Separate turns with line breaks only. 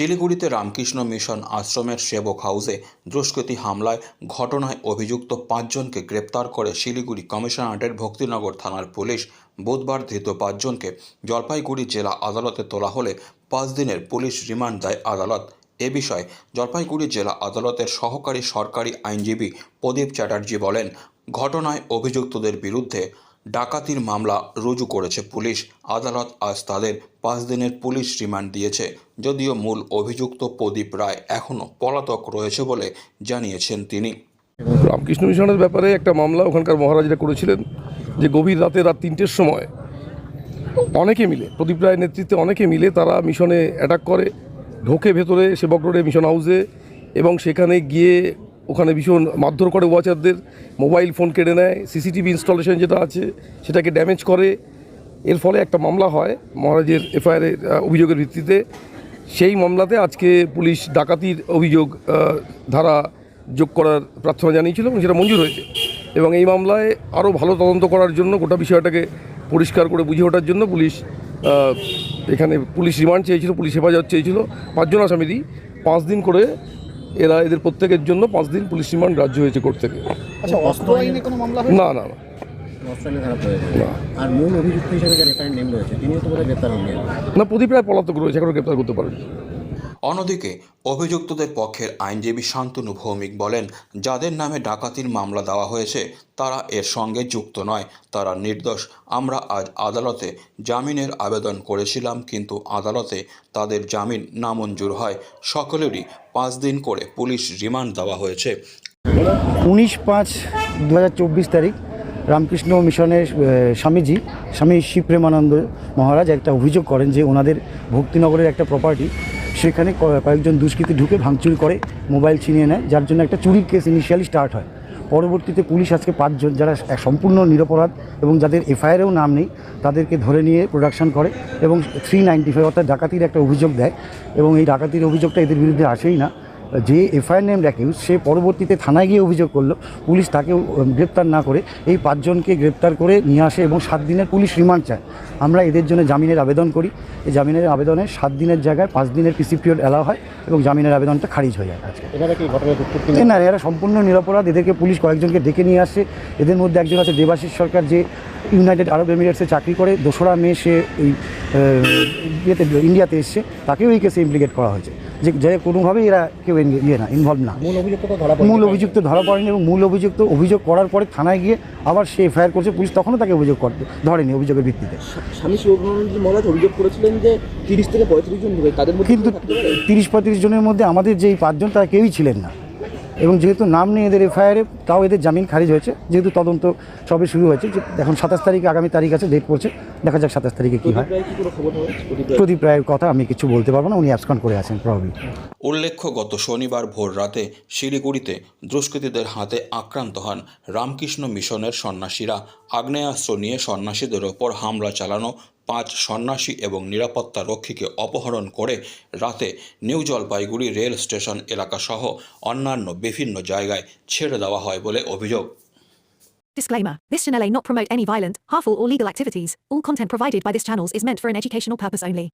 শিলিগুড়িতে রামকৃষ্ণ মিশন আশ্রমের সেবক হাউসে দুষ্কৃতী হামলায় ঘটনায় অভিযুক্ত পাঁচজনকে গ্রেপ্তার করে শিলিগুড়ি কমিশনারেটের ভক্তিনগর থানার পুলিশ বুধবার ধৃত পাঁচজনকে জলপাইগুড়ি জেলা আদালতে তোলা হলে পাঁচ দিনের পুলিশ রিমান্ড দেয় আদালত। এ বিষয়ে জলপাইগুড়ি জেলা আদালতের সহকারী সরকারি আইনজীবী প্রদীপ চ্যাটার্জি বলেন, ঘটনায় অভিযুক্তদের বিরুদ্ধে ডাকাতির মামলা রুজু করেছে পুলিশ। আদালত আজ তাদের পাঁচ দিনের পুলিশ রিমান্ড দিয়েছে। যদিও মূল অভিযুক্ত প্রদীপ রায় এখনও পলাতক রয়েছে বলে জানিয়েছেন তিনি।
রামকৃষ্ণ মিশনের ব্যাপারে একটা মামলা ওখানকার মহারাজরা করেছিলেন, যে গভীর রাতে রাত তিনটের সময় অনেকে মিলে, প্রদীপ রায়ের নেতৃত্বে অনেকে মিলে তারা মিশনে অ্যাটাক করে, ঢোকে ভেতরে সেবক রোডে মিশন হাউসে এবং সেখানে গিয়ে ওখানে ভীষণ মারধর করে ওয়াচারদের মোবাইল ফোন কেড়ে নেয় সিসিটিভি ইনস্টলেশন যেটা আছে, সেটাকে ড্যামেজ করে। এর ফলে একটা মামলা হয় মহারাজের এফআইআরের অভিযোগের ভিত্তিতে। সেই মামলাতে আজকে পুলিশ ডাকাতির অভিযোগ ধারা যোগ করার প্রার্থনা জানিয়েছিল এবং সেটা মঞ্জুর হয়েছে। এবং এই মামলায় আরও ভালো তদন্ত করার জন্য, গোটা বিষয়টাকে পরিষ্কার করে বুঝে ওঠার জন্য পুলিশ এখানে পুলিশ রিমান্ড চেয়েছিল, পুলিশ হেফাজত চেয়েছিল। পাঁচজন আসামিরই পাঁচ দিন করে এরা এদের প্রত্যেকের জন্য পাঁচ দিন পুলিশ রিমান্ড রাজ্য হয়েছে কোর্ট থেকে।
আচ্ছা
না না না। না। প্রদীপ রায় পলাতক রয়েছে এখনও গ্রেপ্তার করতে পারেনি।
অন্যদিকে, অভিযুক্তদের পক্ষের আইনজীবী শান্তনু ভৌমিক বলেন, যাদের নামে ডাকাতির মামলা দেওয়া হয়েছে, তারা এর সঙ্গে যুক্ত নয়। তারা নির্দোষ। আমরা আজ আদালতে জামিনের আবেদন করেছিলাম, কিন্তু আদালতে তাদের জামিন নামঞ্জুর হয়। সকলেরই পাঁচ দিন করে পুলিশ রিমান্ড দেওয়া হয়েছে।
উনিশ পাঁচ দু তারিখ রামকৃষ্ণ মিশনের স্বামীজি, স্বামী শিব প্রেমানন্দ মহারাজ একটা অভিযোগ করেন যে ওনাদের ভক্তিনগরের একটা প্রপার্টি সেখানে কয়েকজন দুষ্কৃতী ঢুকে ভাঙচুর করে, মোবাইল ছিনিয়ে নেয়, যার জন্য একটা চুরির কেস ইনিশিয়ালি স্টার্ট হয়। পরবর্তীতে পুলিশ আজকে পাঁচজন, যারা সম্পূর্ণ নিরপরাধ এবং যাদের এফআইআরেও নাম নেই, তাদেরকে ধরে নিয়ে প্রোডাকশন করে এবং থ্রি নাইনটি ফাইভ অর্থাৎ ডাকাতির একটা অভিযোগ দেয়। এবং এই ডাকাতির অভিযোগটা এদের বিরুদ্ধে আসেই না। যে এফআইআর নেম অ্যাকিউজ সে পরবর্তীতে থানায় গিয়ে অভিযোগ করল পুলিশ তাকেও গ্রেপ্তার না করে এই পাঁচজনকে গ্রেপ্তার করে নিয়ে আসে এবং সাত দিনের পুলিশ রিমান্ড চায়। আমরা এদের জন্য জামিনের আবেদন করি। এই জামিনের আবেদনে সাত দিনের জায়গায় পাঁচ দিনের পিসি পিরিয়ড অ্যালাও হয় এবং জামিনের আবেদনটা খারিজ হয়ে যায় আজকে। না এরা সম্পূর্ণ নিরাপরাধ। এদেরকে পুলিশ কয়েকজনকে ডেকে নিয়ে আসছে এদের মধ্যে একজন আছে দেবাশিস সরকার যে ইউনাইটেড আরব এমিরেটসে চাকরি করে দোসরা মে সে ওই ইয়েতে ইন্ডিয়াতে এসছে তাকেও এই কেসে ইমপ্লিকেট করা হয়েছে যে যে কোনোভাবেই এরা কেউ ইয়ে না ইনভলভ না
মূল অভিযুক্ত ধরা পড়েনি।
মূল অভিযুক্ত ধরা পড়েনি এবং মূল অভিযুক্ত অভিযোগ করার পরে থানায় গিয়ে আবার সে এফআইআর করছে পুলিশ তখনও তাকে অভিযোগ করতে ধরেনি অভিযোগের ভিত্তিতে
স্বামী শিবানন্দ মহারাজ অভিযোগ করেছিলেন যে তিরিশ থেকে পঁয়ত্রিশ জন তাদের মধ্যে
কিন্তু? তিরিশ পঁয়ত্রিশ জনের মধ্যে আমাদের যে এই পাঁচজন তারা কেউই ছিলেন না এবং যেহেতু নাম নেই এদের এফআইআরে তাও এদের জামিন খারিজ হয়েছে। যেহেতু তদন্ত সবে শুরু হয়েছে এখন সাতাশ তারিখে, আগামী তারিখ আছে ডেট পড়ছে, দেখা যাক সাতাশ তারিখে কী হয়?
প্রদীপ
রায়ের কথা আমি কিছু বলতে পারব না, উনি অ্যাবসকন করে আছেন প্রবলি
উল্লেখ্য, গত শনিবার ভোর রাতে শিলিগুড়িতে দুষ্কৃতীদের হাতে আক্রান্ত হন রামকৃষ্ণ মিশনের সন্ন্যাসীরা। আগ্নেয়াস্ত্র নিয়ে সন্ন্যাসীদের ওপর হামলা চালানো পাঁচ সন্ন্যাসী এবং নিরাপত্তা রক্ষীকে অপহরণ করে রাতে নিউ জলপাইগুড়ি রেল স্টেশন এলাকা সহ অন্যান্য বিভিন্ন জায়গায় ছেড়ে দেওয়া হয় বলে অভিযোগ
Disclaimer This channel may not promote any violent, harmful, or legal activities. All content provided by this channel is meant for an educational purpose only.